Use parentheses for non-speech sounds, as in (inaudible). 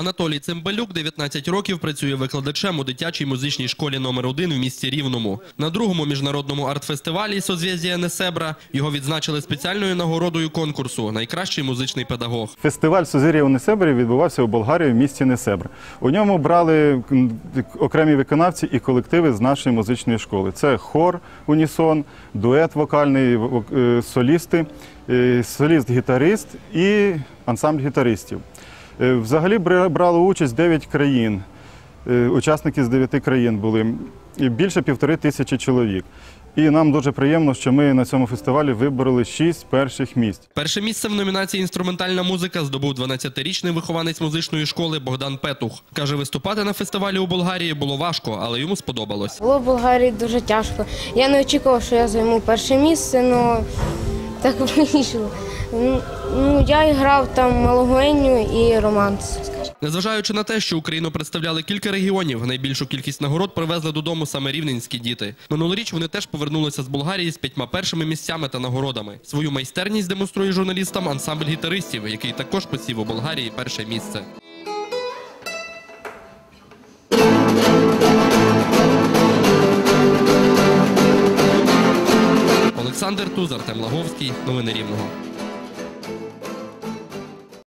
Анатолій Цимбалюк 19 років працює викладачем у дитячій музичній школі номер 1 в місті Рівному. На другому міжнародному артфестивалі «Созв'язія Несебра» його відзначили спеціальною нагородою конкурсу «Найкращий музичний педагог». Фестиваль Сузір'я у Несебрі відбувався у Болгарії в місті Несебр. У ньому брали окремі виконавці і колективи з нашої музичної школи. Це хор Унісон, дует вокальний, вок- е, солісти, е, соліст-гітарист і ансамбль гітаристів. Е, Взагалі бра- брало участь 9 країн. Е, Учасники з 9 країн були і більше півтори тисячі чоловік. І нам дуже приємно, що ми на цьому фестивалі вибороли 6 перших місць. Перше місце в номінації «Інструментальна музика» здобув 12-річний вихованець музичної школи Богдан Петух. Каже, виступати на фестивалі у Болгарії було важко, але йому сподобалось. Було в Болгарії дуже тяжко. Я не очікував, що я займу перше місце, але так (laughs) вийшло. Ну, я грав там Малогуеню і романс. Незважаючи на те, що Україну представляли кілька регіонів, найбільшу кількість нагород привезли додому саме рівненські діти. Минулоріч вони теж повернулися з Болгарії з п'ятьма першими місцями та нагородами. Свою майстерність демонструє журналістам ансамбль гітаристів, який також посів у Болгарії перше місце. Олександр Тузар, Артем Лаговський. Новини Рівного.